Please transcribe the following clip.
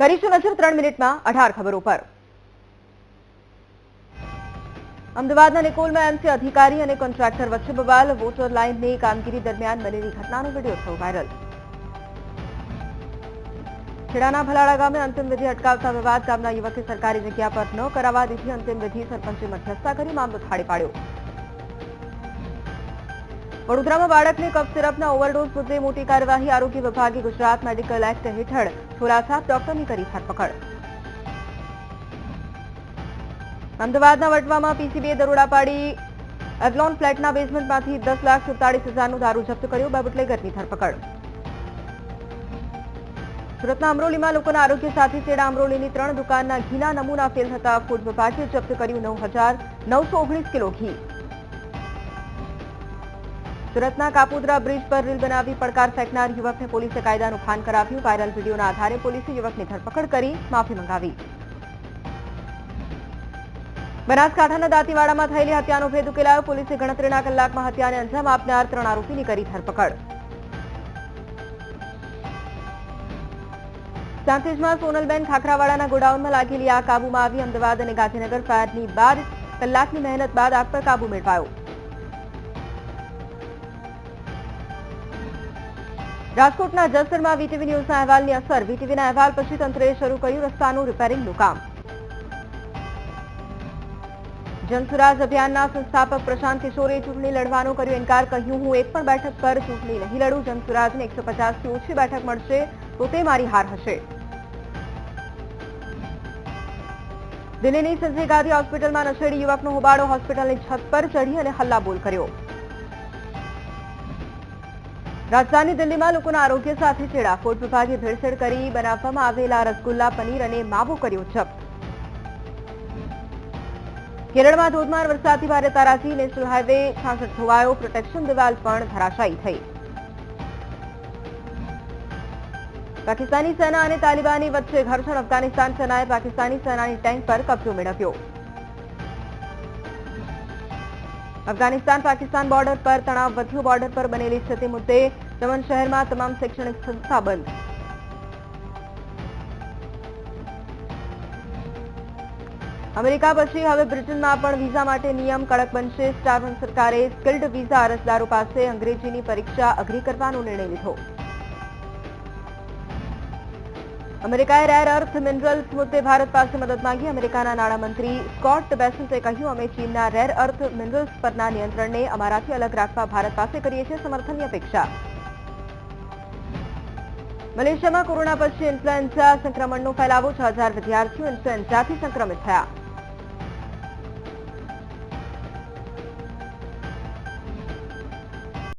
કરીશું નજર ત્રણ મિનિટમાં અઢાર ખબરો પર. અમદાવાદના નિકોલમાં એમસી અધિકારી અને કોન્ટ્રાક્ટર વચ્ચે બવાલ વોટર લાઇનની કામગીરી દરમિયાન બનેલી ઘટનાનો વીડિયો થયો વાયરલ. ખેડાના ભલાડા ગામે અંતિમ વિધિ અટકાવતા વિવાદ ગામના યુવકે સરકારી જગ્યા પર ન કરાવવા દીધી અંતિમ વિધિ, સરપંચે મધ્યસ્થતા કરી મામલો થાળી પાડ્યો. વડોદરામાં બાળકને કફ સિરપના ઓવરડોઝ મુદ્દે મોટી કાર્યવાહી આરોગ્ય વિભાગે ગુજરાત મેડિકલ એક્ટ હેઠળ થોરાસાપ ડોક્ટરની કરી ધરપકડ. અમદાવાદના વટવામાં પીસીબીએ દરોડા પાડી એવલોન ફ્લેટના બેઝમેન્ટમાંથી દસ લાખ સુડતાળીસ હજારનું દારૂ જપ્ત કર્યો બે ધરપકડ. સુરતના અમરોલીમાં લોકોના આરોગ્ય સાથે ચેડા અમરોલીની ત્રણ દુકાનના ઘીના નમૂના ફેલ થતા ફૂડ વિભાગે જપ્ત કર્યું નવ હજાર નવસો ઓગણીસ કિલો ઘી. સુરતના કાપોદ્રા બ્રિજ પર રીલ બનાવી પડકાર ફેંકનાર યુવકને પોલીસે કાયદાનું ભાન કરાવ્યું વાયરલ વિડીયોના આધારે પોલીસે યુવકની ધરપકડ કરી માફી મંગાવી બનાસકાંઠાના દાંતીવાડામાં થયેલી હત્યાનો ભેદ ઉકેલાયો પોલીસે ગણતરીના કલાકમાં હત્યાને અંજામ આપનાર ત્રણ આરોપીની કરી ધરપકડ સાંથેજમાં સોનલબેન ખાખરાવાડાના ગોડાઉનમાં લાગેલી આગ કાબુમાં આવી અમદાવાદ અને ગાંધીનગર ફાયરની બાર કલાકની મહેનત બાદ આગ પર કાબુ મેળવાયો રાજકોટના જસદણમાં વીટીવી ન્યૂઝના અહેવાલની અસર. વીટીવીના અહેવાલ પછી તંત્રએ શરૂ કર્યું રસ્તાનું રિપેરિંગનું કામ. જનસુરાજ અભિયાનના સંસ્થાપક પ્રશાંત કિશોરે ચૂંટણી લડવાનો કર્યો ઇનકાર. કહ્યું, હું એક પણ બેઠક પર ચૂંટણી નહીં લડું. જનસુરાજને એકસો પચાસથી ઓછી બેઠક મળશે તો તે મારી હાર હશે. દિલ્હીની સંજય ગાંધી હોસ્પિટલમાં નશેડી યુવકનો હોબાળો. હોસ્પિટલની છત પર ચઢી અને હલ્લાબોલ કર્યો. રાજધાની દિલ્હીમાં લોકોના આરોગ્ય સાથે છેડા ફૂડ વિભાગે ભેળસેળ કરી બનાવવામાં આવેલા રસગુલ્લા પનીર અને માવો કર્યો જપ્ત કેરળમાં ધોધમાર વરસાદથી ભારે તારાજી નેશનલ હાઈવે છાસઠ ધોવાયો પ્રોટેક્શન દિવાલ પણ ધરાશાયી થઈ. પાકિસ્તાની સેના અને તાલિબાની વચ્ચે ઘર્ષણ અફઘાનિસ્તાન સેનાએ પાકિસ્તાની સેનાની ટેન્ક પર કબજો મેળવ્યો. અફઘાનિસ્તાન પાકિસ્તાન બોર્ડર પર તણાવ વધ્યો. બોર્ડર પર બનેલી સ્થિતિ મુદ્દે દમણ શહેરમાં તમામ શૈક્ષણિક સંસ્થા બંધ. અમેરિકા પછી હવે બ્રિટનમાં પણ વિઝા માટે નિયમ કડક બનશે. સ્ટાર્વન સરકારે સ્કિલ્ડ વિઝા અરજદારો પાસે અંગ્રેજીની પરીક્ષા અઘરી કરવાનો નિર્ણય લીધો. અમેરિકાએ રેર અર્થ મિનરલ્સ મુદ્દે ભારત પાસે મદદ માંગી અમેરિકાના નાણામંત્રી સ્કોટ બેસન્ટે કહ્યું અમે ચીનના રેર અર્થ મિનરલ્સ પરના નિયંત્રણને અમારાથી અલગ રાખવા ભારત પાસે કરીએ છીએ સમર્થનની અપેક્ષા મલેશિયામાં કોરોના પછી ઇન્ફ્લુએન્ઝા સંક્રમણનો ફેલાવો છ હજાર વિદ્યાર્થીઓ ઇન્ફ્લુએન્ઝાથી સંક્રમિત થયા